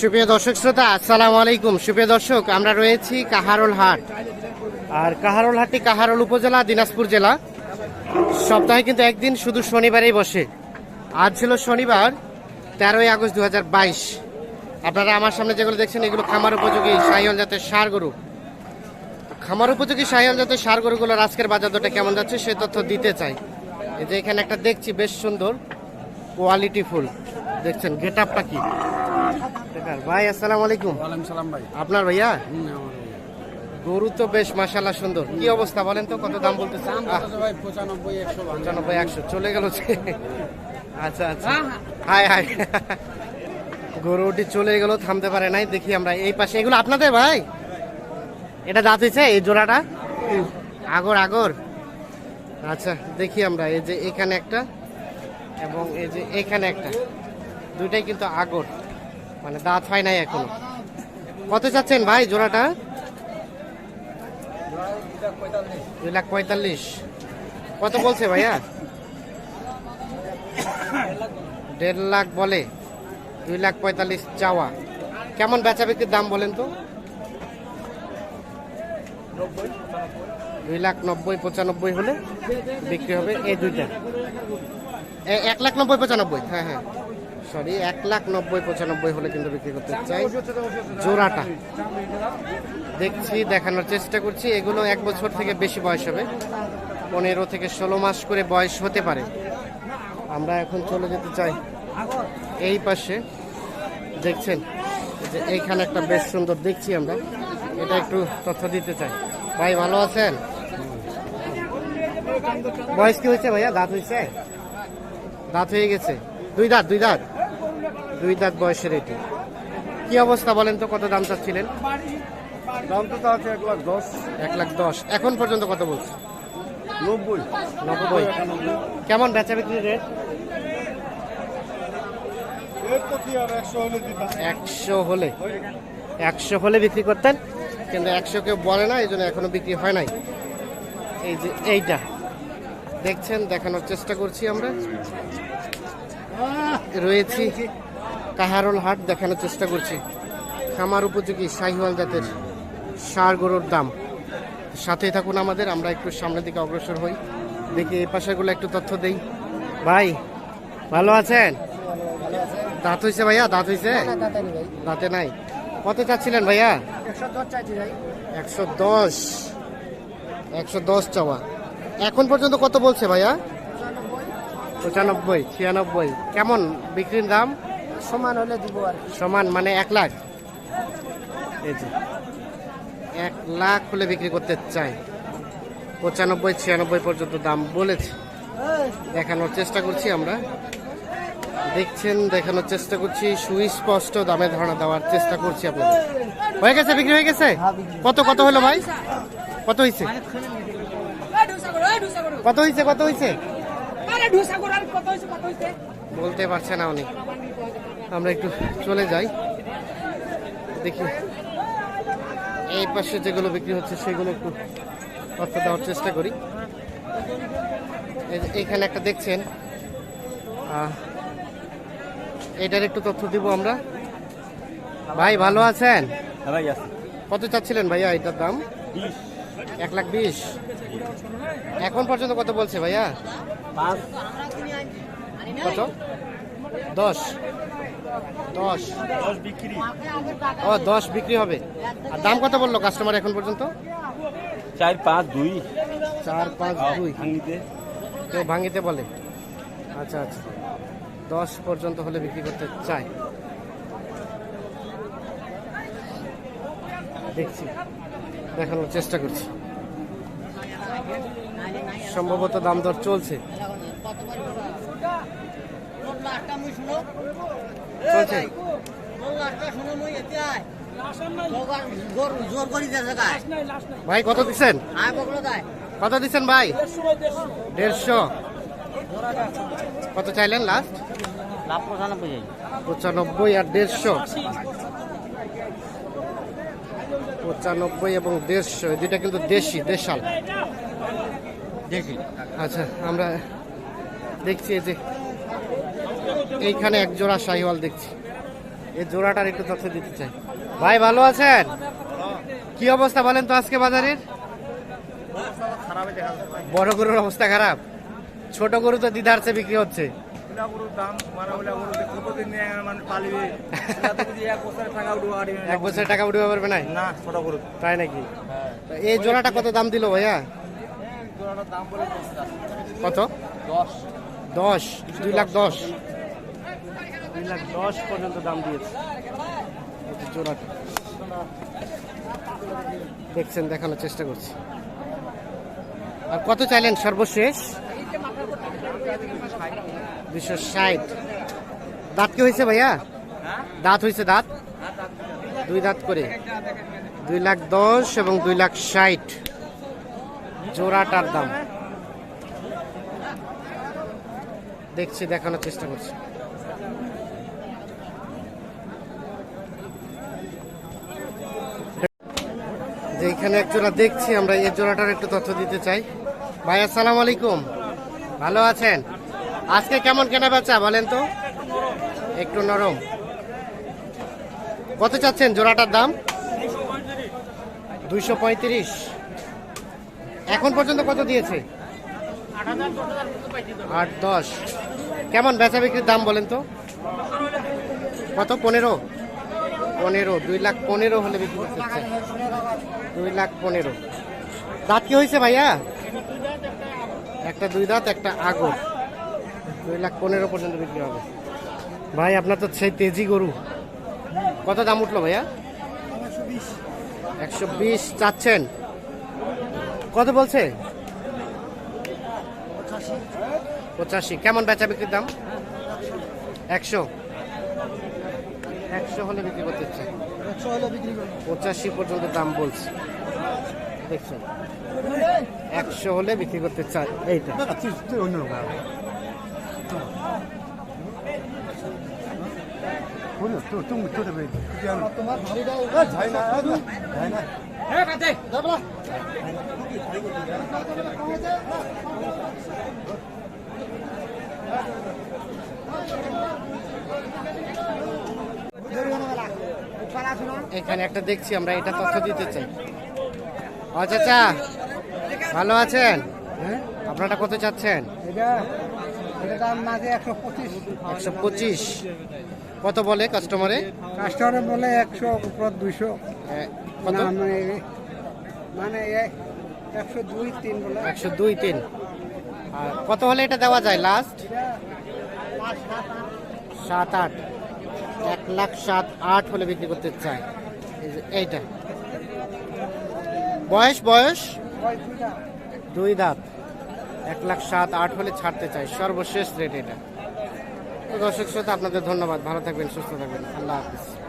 সুপ্রিয় দর্শক শ্রোতা, আসসালামু আলাইকুম। সুপ্রিয় দর্শক, আমরা রয়েছি কাহারোল হাট। আর কাহারোল হাটটি কাহারোল উপজেলা, দিনাজপুর জেলা। সপ্তাহে কিন্তু একদিন শুধু শনিবারেই বসে। আজ ছিল শনিবার, তেরোই আগস্ট দু হাজার বাইশ। আপনারা আমার সামনে যেগুলো দেখছেন, এগুলো খামার উপযোগী সাহিওয়াল জাতের সার গরু। খামার উপযোগী সাহিওয়াল জাতের সার গরুগুলোর আজকের বাজার দরটা কেমন যাচ্ছে, সে তথ্য দিতে চাই। এই যে এখানে একটা দেখছি, বেশ সুন্দর কোয়ালিটি ফুল। দেখছেন, গেট আপটা কি। ভাই আসসালামু আলাইকুম। সালাম ভাই। আপনার ভাইয়া। গরু তো বেশ মাশাল্লাহ সুন্দর। কি অবস্থা বলেন তো কত দাম বলতেছে? দাম পঁচানব্বই একশো চলে গেল। আচ্ছা আচ্ছা। হাই হাই গরুটি চলে গেল থামতে পারে নাই। দেখি আমরা এই পাশে। এগুলো আপনাদের ভাই? এটা দাঁত হয়েছে এই জোড়াটা? আগর আগর। আচ্ছা দেখি আমরা। এই যে এখানে একটা এবং এই যে এখানে একটা। দুইটাই কিন্তু আগর। মানে দাঁত হয় নাই এখনও। কত চাচ্ছেন ভাই জোড়াটা? দুই লাখ পঁয়তাল্লিশ। কত বলছে ভাইয়া? দেড় লাখ বলে। দুই লাখ পঁয়তাল্লিশ চাওয়া। কেমন বেচা বিক্রির দাম বলেন তো? দুই লাখ নব্বই, পঁচানব্বই হলে বিক্রি হবে এই দুইটা। এক লাখ নব্বই, পঁচানব্বই। হ্যাঁ হ্যাঁ। সরি, এক লাখ নব্বই, পঁচানব্বই হলে কিন্তু বিক্রি করতে চাই। জোড়াটা। দেখছি, দেখানোর চেষ্টা করছি। এগুলো এক বছর থেকে বেশি বয়স হবে। পনেরো থেকে ষোলো মাস করে বয়স হতে পারে। আমরা এখন চলে যেতে চাই এই পাশে। দেখছেন? যে এইখানে একটা বেশ সুন্দর দেখছি আমরা। এটা একটু তথ্য দিতে চাই। ভাই, ভালো আছেন? বয়স কি হয়েছে ভাইয়া? দাঁত হয়েছে? দাঁত হয়ে গেছে। দুই দাঁত দুই দাঁত। দুই দাঁত বয়সের এটি। কি অবস্থা বলেন তো কত দাম চাচ্ছিলেন? দাম তো আছে এক লাখ দশ। এক লাখ দশ। এখন পর্যন্ত কত বলছে? নব্বই। নব্বই। কেমন বেচা বিক্রি রেট? একশো হলে একশো হলে। বিক্রি করতেন কিন্তু একশো কেউ বলে না এই জন্য এখনও বিক্রি হয় নাই। এই যে এইটা। দেখছেন দেখানোর চেষ্টা করছি আমরা। রয়েছি। কাহারল হাট দেখানোর চেষ্টা করছি। খামার উপযোগী শাহিওয়াল জাতের সার গরুর দাম। সাথেই থাকুন আমাদের আমরা একটু সামনের দিকে অগ্রসর হই। দেখি এই পাশেগুলো একটু তথ্য দেই। ভাই ভালো আছেন? দাঁত হয়েছে ভাইয়া দাঁত হয়েছে দাঁতে নাই কত চাচ্ছিলেন ভাইয়া? একশো দশ একশো দশ। চাওয়া। এখন পর্যন্ত কত বলছে ভাইয়া? পঁচানব্বই ছিয়ানব্বই। কেমন বিক্রির দাম? সমান হলে দিব আর সমান মানে এক লাখ? এই যে। এক লাখ হলে বিক্রি করতে চাই। পঁচানব্বই ছিয়ানব্বই পর্যন্ত দাম বলেছে। দেখানোর চেষ্টা করছি আমরা। দেখছেন দেখানোর চেষ্টা করছি। সুস্পষ্ট দামে ধারণা দেওয়ার চেষ্টা করছি আপনাদের। হয়ে গেছে বিক্রি হয়ে গেছে? কত কত হলো ভাই? কত হয়েছে কত হয়েছে কত হয়েছে বলতে পারছে না উনি। আমরা একটু চলে যাই। দেখি। এই পাশে যেগুলো বিক্রি হচ্ছে সেগুলো একটু তথ্য দেওয়ার চেষ্টা করি। এইখানে একটা দেখছেন এটার একটু তথ্য দিব আমরা। ভাই ভালো আছেন? ভাই কত চাচ্ছিলেন ভাইয়া এটার দাম? এক লাখ বিশ। এখন পর্যন্ত কত বলছে ভাইয়া? কত? দশ। দশ। দশ বিক্রি ও দশ বিক্রি হবে। আর দাম কত বলল কাস্টমার এখন পর্যন্ত? চার পাঁচ দুই। চার পাঁচ দুই। ভাঙিতে। কেউ ভাঙিতে বলে? আচ্ছা আচ্ছা। দশ পর্যন্ত হলে বিক্রি করতে চাই দেখছি। দেখানোর চেষ্টা করছি। সম্ভবত দাম দর চলছে চলছে জোর করি দেশে গায় ভাই কত দিচ্ছেন কত দিচ্ছেন ভাই? দেড়শো কত চাইলেন লাস্ট পঁচানব্বই আর দেড়শো। পঁচানব্বই এবং দেড়শো এই দুইটা কিন্তু দেশি দেশাল। আচ্ছা আমরা দেখছি এই যে এইখানে এক জোড়া শাহিওয়াল দেখছি। এই জোড়াটার একটু তথ্য দিতে চাই। ভাই ভালো আছেন? কি অবস্থা বলেন তো আজকে বাজারের? বড় গরুর অবস্থা খারাপ। ছোট গরু তো দিদারছে বিক্রি হচ্ছে। এক বছরের টাকা উঠবো পারবে না না ছোট গরু। তাই নাকি? এই জোড়াটা কত দাম দিল ভাইয়া? কত? দশ। দশ দুই লাখ দশ। দুই লাখ দশ পর্যন্ত দাম দিয়েছে। জোড়াটা দেখছেন, দেখানোর চেষ্টা করছি। আর কত চাইলেন সর্বশেষ? দুশো ষাট। দাঁত কি হয়েছে ভাইয়া? দাঁত হয়েছে দাঁত? দুই দাঁত করে। দুই লাখ দশ এবং দুই লাখ ষাট। জোড়াটার দাম। দেখছি, দেখানোর চেষ্টা করছি। এখানে এক জোড়া দেখছি, আমরা এই জোড়াটার একটু তথ্য দিতে চাই। ভাই, আসসালামু আলাইকুম। ভালো আছেন? আজকে কেমন কেনা বেচা বলেন তো? একটু নরম। কত চাচ্ছেন জোড়াটার দাম? দুইশো পঁয়ত্রিশ। এখন পর্যন্ত কত দিয়েছে? আট দশ। কেমন বেচা বিক্রির দাম বলেন তো? কত? পনেরো? পনেরো, দুই লাখ পনেরো হলে বিক্রি করতে দুই লাখ পনেরো। দাঁত কি হয়েছে ভাইয়া? একটা দুই দাঁত, একটা আগর। দুই লাখ পনেরো পর্যন্ত বিক্রি হবে। ভাই, আপনার তো সেই তেজি গরু। কত দাম উঠল ভাইয়া? একশো বিশ চাচ্ছেন। কত বলছে? পঁচাশি। কেমন বেচা বিক্রির দাম? একশো। একশো হলে বিক্রি করতে চাই। পঁচাশি পর্যন্ত দাম বলছে। দেখছেন? একশো হলে বিক্রি করতে চাই। এইটা। এখানে একটা দেখছি আমরা এটা তথ্য দিতে চাই। ও চাচা ভালো আছেন? আপনারা কত চাচ্ছেন? একশো পঁচিশ। কত বলে কাস্টমারে কাস্টমার বলে একশো উপর দুইশো। মানে মানে একশো দুই তিন বলে। একশো দুই তিন। আর কত হলে এটা দেওয়া যায় লাস্ট সাত আট। এক লাখ সাত আট হলে বিক্রি করতে চায়। এই এইটা। বয়স বয়স? দুই দাঁত। এক লাখ সাত আট হলে ছাড়তে চাই সর্বশেষ রেট এটা। দর্শক শ্রোতা, আপনাদের ধন্যবাদ। ভালো থাকবেন, সুস্থ থাকবেন। আল্লাহ হাফিজ।